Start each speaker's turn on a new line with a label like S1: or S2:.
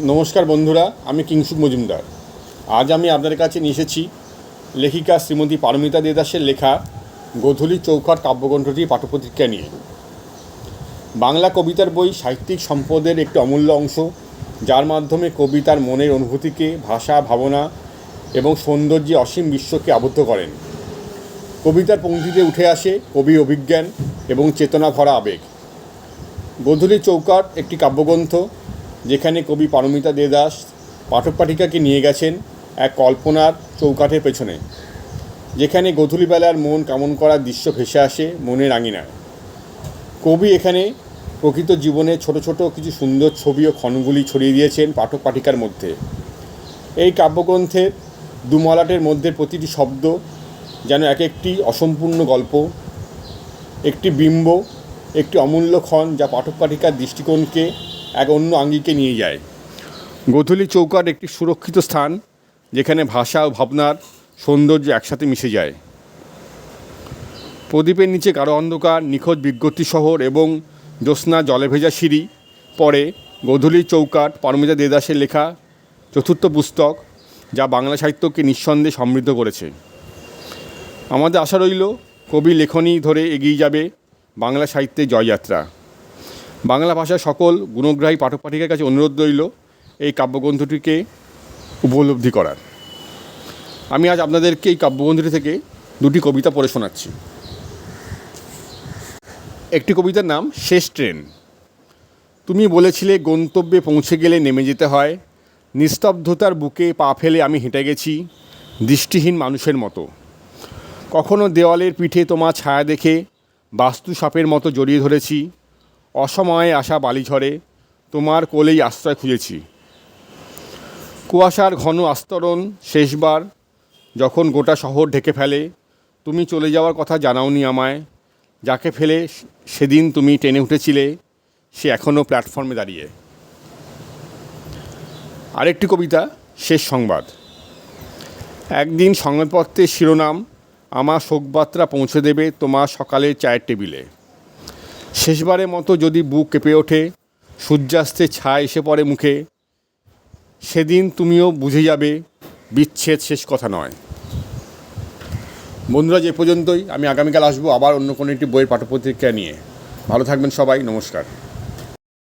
S1: নমস্কার বন্ধুরা, আমি কিংসুক মজুমদার। আজ আমি আপনাদের কাছে নিয়ে এসেছি লেখিকা শ্রীমতী পারমিতা দেদাসের লেখা গোধূলি চৌকাট কাব্যগ্রন্থটি পাঠ্যপত্রিকা নিয়ে। বাংলা কবিতার বই সাহিত্যিক সম্পদের একটি অমূল্য অংশ, যার মাধ্যমে কবিতার মনের অনুভূতিকে, ভাষা, ভাবনা এবং সৌন্দর্যে অসীম বিশ্বকে আবদ্ধ করেন। কবিতার পঙ্ক্তিতে উঠে আসে কবি অভিজ্ঞান এবং চেতনা ভরা আবেগ। গোধূলি চৌকাট একটি কাব্যগ্রন্থ যেখানে কবি পারমিতা দেদাস পাঠক পাঠিকাকে নিয়ে গেছেন এক কল্পনার চৌকাঠের পেছনে, যেখানে গধূলিবেলার মন কেমন করার দৃশ্য ভেসে আসে মনের আঙিনায়। কবি এখানে প্রকৃত জীবনে ছোট ছোট কিছু সুন্দর ছবি ও ক্ষণগুলি ছড়িয়ে দিয়েছেন পাঠক পাঠিকার মধ্যে। এই কাব্যগ্রন্থের দুমলাটের মধ্যে প্রতিটি শব্দ যেন এক একটি অসম্পূর্ণ গল্প, একটি বিম্ব, একটি অমূল্য ক্ষণ যা পাঠক পাঠিকার দৃষ্টিকোণকে এক অন্য আঙ্গিকে নিয়ে যায়। গোধূলি চৌকাট একটি সুরক্ষিত স্থান, যেখানে ভাষা ও ভাবনার সৌন্দর্য একসাথে মিশে যায়। প্রদীপের নিচে গাঢ় অন্ধকার, নিখোঁজ বিজ্ঞপ্তি শহর এবং জ্যোৎস্না জলে ভেজা সিঁড়ি। পরে গোধূলি চৌকাট পারমিতা দেদাসের লেখা চতুর্থ পুস্তক, যা বাংলা সাহিত্যকে নিঃসন্দেহে সমৃদ্ধ করেছে। আমাদের আশা রইল, কবি, লেখনী ধরে এগিয়ে যাবে বাংলা সাহিত্যের জয়যাত্রা। বাংলা ভাষার সকল গুণগ্রাহী পাঠক পাঠিকার কাছে অনুরোধ রইল এই কাব্যগ্রন্থটিকে উপলব্ধি করার। আমি আজ আপনাদেরকে এই কাব্যগ্রন্থটি থেকে দুটি কবিতা পড়ে শোনাচ্ছি। একটি কবিতার নাম, শেষ ট্রেন। তুমি বলেছিলে, গন্তব্যে পৌঁছে গেলে নেমে যেতে হয়। নিস্তব্ধতার বুকে পা ফেলে আমি হেঁটে গেছি, দৃষ্টিহীন মানুষের মতো। কখনো দেওয়ালের পিঠে তোমার ছায়া দেখে বাস্তু সাপের মতো জড়িয়ে ধরেছি। অসময়ে আসা বালিঝড়ে তোমার কোলেই আশ্রয় খুঁজেছি। কুয়াশার ঘন আস্তরণ শেষবার যখন গোটা শহর ঢেকে ফেলে, তুমি চলে যাওয়ার কথা জানাওনি আমায়। যাকে ফেলে সেদিন তুমি টেনে উঠেছিলে, সে এখনও প্ল্যাটফর্মে দাঁড়িয়ে। আরেকটি কবিতা, শেষ সংবাদ। একদিন সংবাদপত্রের শিরোনাম, আমার শোকবার্তা পৌঁছে দেবে তোমার সকালের চায়ের টেবিলে। শেষবারের মতো যদি বুক কেঁপে ওঠে সূর্যাস্তে ছায় এসে পড়ে মুখে, সেদিন তুমিও বুঝে যাবে বিচ্ছেদ শেষ কথা নয়। বন্ধুরা, যে পর্যন্তই, আমি আগামীকাল আসব আবার অন্য কোনো একটি বইয়ের পাঠ্যপত্রিকা নিয়ে। ভালো থাকবেন সবাই, নমস্কার।